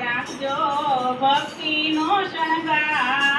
રાખજો ભક્તિનો શણગાર.